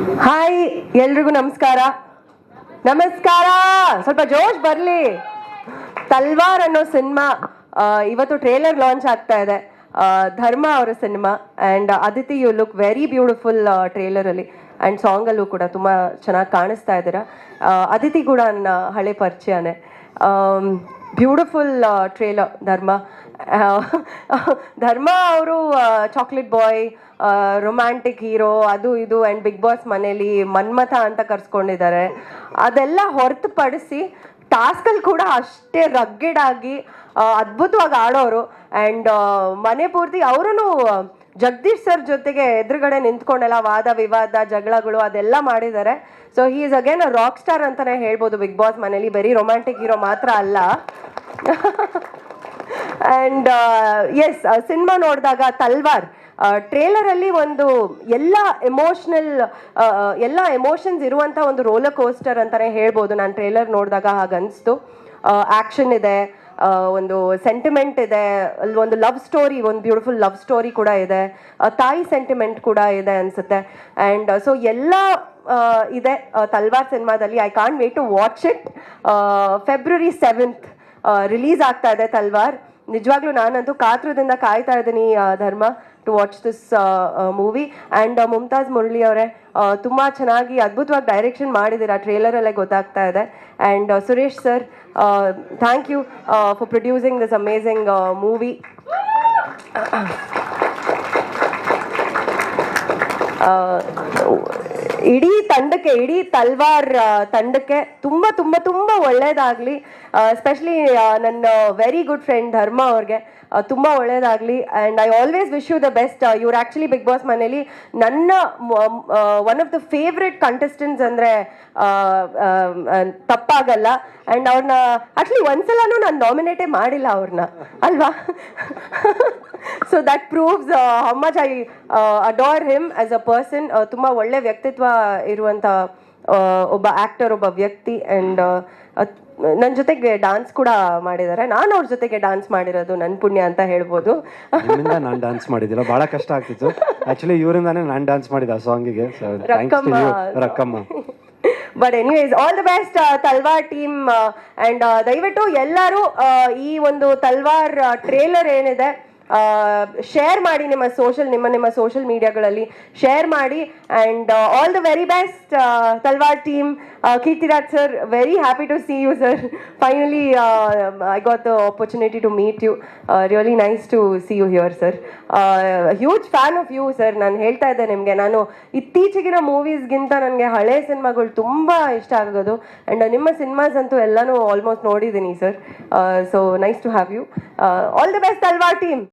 Hi ಎಲ್ರಿಗೂ ನಮಸ್ಕಾರ. ನಮಸ್ಕಾರ. ಸ್ವಲ್ಪ ಜೋಶ್ ಬರಲಿ. ತಲ್ವಾರ್ ಅನ್ನೋ ಸಿನಿಮಾ ಇವತ್ತು ಟ್ರೇಲರ್ ಲಾಂಚ್ ಆಗ್ತಾ ಇದೆ. ಧರ್ಮ ಅವರ cinema and Aditi you look very beautiful ಟ್ರೇಲರಲ್ಲಿ and ಸಾಂಗಲ್ಲೂ ಕೂಡ ತುಂಬ ಚೆನ್ನಾಗಿ ಕಾಣಿಸ್ತಾ ಇದ್ದೀರಾ. ಅದಿತಿ ಕೂಡ ನನ್ನ ಹಳೆ ಪರಿಚಯನೇ. ಬ್ಯೂಟಿಫುಲ್ ಟ್ರೇಲರ್, ಧರ್ಮ. ಧರ್ಮ ಅವರು ಚಾಕ್ಲೇಟ್ ಬಾಯ್ ರೊಮ್ಯಾಂಟಿಕ್ ಹೀರೋ ಅದು ಇದು ಆ್ಯಂಡ್ ಬಿಗ್ ಬಾಸ್ ಮನೇಲಿ ಮನ್ಮಥ ಅಂತ ಕರ್ಸ್ಕೊಂಡಿದ್ದಾರೆ. ಅದೆಲ್ಲ ಹೊರತುಪಡಿಸಿ ಟಾಸ್ಕಲ್ಲಿ ಕೂಡ ಅಷ್ಟೇ ರಗ್ಗೆಡ್ ಆಗಿ ಅದ್ಭುತವಾಗಿ ಆಡೋರು. ಆ್ಯಂಡ್ ಮನೆ ಪೂರ್ತಿ ಅವರೂ ಜಗದೀಶ್ ಸರ್ ಜೊತೆಗೆ ಎದುರುಗಡೆ ನಿಂತ್ಕೊಂಡೆಲ್ಲ ವಾದ, ವಿವಾದ, ಜಗಳಗಳು ಅದೆಲ್ಲ ಮಾಡಿದ್ದಾರೆ. So he is again a rock star ಅಂತಾನೆ ಹೇಳ್ಬೋದು ಬಿಗ್ ಬಾಸ್ ಮನೇಲಿ. ಬರೀ ರೊಮ್ಯಾಂಟಿಕ್ ಹೀರೋ ಮಾತ್ರ ಅಲ್ಲ. ಆ್ಯಂಡ್ ಎಸ್ ಸಿನಿಮಾ ನೋಡಿದಾಗ ತಲ್ವಾರ್ ಟ್ರೇಲರಲ್ಲಿ ಒಂದು ಎಲ್ಲ ಎಮೋಷ್ನಲ್ ಎಲ್ಲ ಎಮೋಷನ್ಸ್ ಇರುವಂಥ ಒಂದು ರೋಲರ್ ಕೋಸ್ಟರ್ ಅಂತಲೇ ಹೇಳ್ಬೋದು. ನಾನು ಟ್ರೇಲರ್ ನೋಡಿದಾಗ ಹಾಗನ್ನಿಸ್ತು ಆ್ಯಕ್ಷನ್ ಇದೆ ಒಂದು ಸೆಂಟಿಮೆಂಟ್ ಇದೆ, ಅಲ್ಲಿ ಒಂದು ಲವ್ ಸ್ಟೋರಿ ಒಂದು ಬ್ಯೂಟಿಫುಲ್ ಲವ್ ಸ್ಟೋರಿ ಕೂಡ ಇದೆ. ತಾಯಿ ಸೆಂಟಿಮೆಂಟ್ ಕೂಡ ಇದೆ ಅನಿಸುತ್ತೆ. ಆ್ಯಂಡ್ ಸೊ ಎಲ್ಲ ಇದೆ ತಲ್ವಾರ್ ಸಿನಿಮಾದಲ್ಲಿ I can't wait to watch it February seventh release ಆಗ್ತಾ ಇದೆ ತಲ್ವಾರ್. ನಿಜವಾಗ್ಲೂ ನಾನಂತೂ ಕಾತ್ರದಿಂದ ಕಾಯ್ತಾ ಇದ್ದೀನಿ Dharma to watch this movie and Mumtaz Murali ಅವರೇ ತುಂಬ ಚೆನ್ನಾಗಿ ಅದ್ಭುತವಾಗಿ ಡೈರೆಕ್ಷನ್ ಮಾಡಿದ್ದೀರಾ ಟ್ರೇಲರಲ್ಲೇ ಗೊತ್ತಾಗ್ತಾ ಇದೆ. And Suresh sir thank you for producing this amazing movie ಇಡೀ ತಂಡಕ್ಕೆ, ಇಡೀ ತಲ್ವಾರ್ ತಂಡಕ್ಕೆ ತುಂಬ ತುಂಬ ತುಂಬ ಒಳ್ಳೇದಾಗ್ಲಿ. ಎಸ್ಪೆಷಲಿ ನನ್ನ ವೆರಿ ಗುಡ್ ಫ್ರೆಂಡ್ ಧರ್ಮ ಅವ್ರಿಗೆ ತುಂಬ ಒಳ್ಳೇದಾಗಲಿ. And I always wish you the best ಇವ್ರು ಆ್ಯಕ್ಚುಲಿ ಬಿಗ್ ಬಾಸ್ ಮನೇಲಿ. ನನ್ನ one of the favourite contestants ಅಂದರೆ ತಪ್ಪಾಗಲ್ಲ. ಆ್ಯಂಡ್ ಅವ್ರನ್ನ ಆ್ಯಕ್ಚುಲಿ ಒಂದ್ಸಲನೂ ನಾನು ನಾಮಿನೇಟೇ ಮಾಡಿಲ್ಲ ಅವ್ರನ್ನ ಅಲ್ವಾ? So that proves how much I adore him as a person ತುಂಬ ಒಳ್ಳೆ ವ್ಯಕ್ತಿತ್ವ ಇರುವಂಥ ಒಬ್ಬ ಆಕ್ಟರ್ ಒಬ್ಬ ವ್ಯಕ್ತಿ ಅಂಡ್ ನನ್ನ ಜೊತೆಗೆ ಡಾನ್ಸ್ ಕೂಡ ಮಾಡಿದ್ದಾರೆ. ನಾನು ಅವ್ರ ಜೊತೆಗೆ ಡಾನ್ಸ್ ಮಾಡಿರೋದು ನನ್ನ ಪುಣ್ಯ ಅಂತ ಹೇಳ್ಬೋದು. ನಾನು ಡಾನ್ಸ್ ಮಾಡಿದ್ದಿಲ್ಲ. ಬಹಳ ಕಷ್ಟ ಆಗ್ತಿತ್ತು. ಆಕ್ಚುಲಿ ಇವರಿಂದಾನೇ ನಾನು ಡಾನ್ಸ್ ಮಾಡಿದ ಆ ಸಾಂಗಿಗೆ Rakkamma. But anyways all the best Talwar team and ದಯವಿಟ್ಟು ಎಲ್ಲರೂ ಈ ಒಂದು ತಲ್ವಾರ್ ಟ್ರೇಲರ್ ಏನಿದೆ ಶೇರ್ ಮಾಡಿ ನಿಮ್ಮ ಸೋಷಲ್ ನಿಮ್ಮ ನಿಮ್ಮ ಸೋಷಿಯಲ್ ಮೀಡಿಯಾಗಳಲ್ಲಿ ಶೇರ್ ಮಾಡಿ and all the very best Talwar team Keerthiraj sir very happy to see you sir finally I got the opportunity to meet you really nice to see you here sir huge fan of you sir ನಾನು ಹೇಳ್ತಾ ಇದ್ದೆ ನಿಮಗೆ. ನಾನು ಇತ್ತೀಚೆಗಿನ ಮೂವೀಸ್ಗಿಂತ ನನಗೆ ಹಳೆ ಸಿನಿಮಾಗಳು ತುಂಬ ಇಷ್ಟ ಆಗೋದು. ಆ್ಯಂಡ್ ನಿಮ್ಮ ಸಿನಿಮಾಸ್ ಅಂತೂ ಎಲ್ಲನೂ ಆಲ್ಮೋಸ್ಟ್ ನೋಡಿದ್ದೀನಿ sir so nice to have you all the best ಅಲ್ವಾ ಟೀಮ್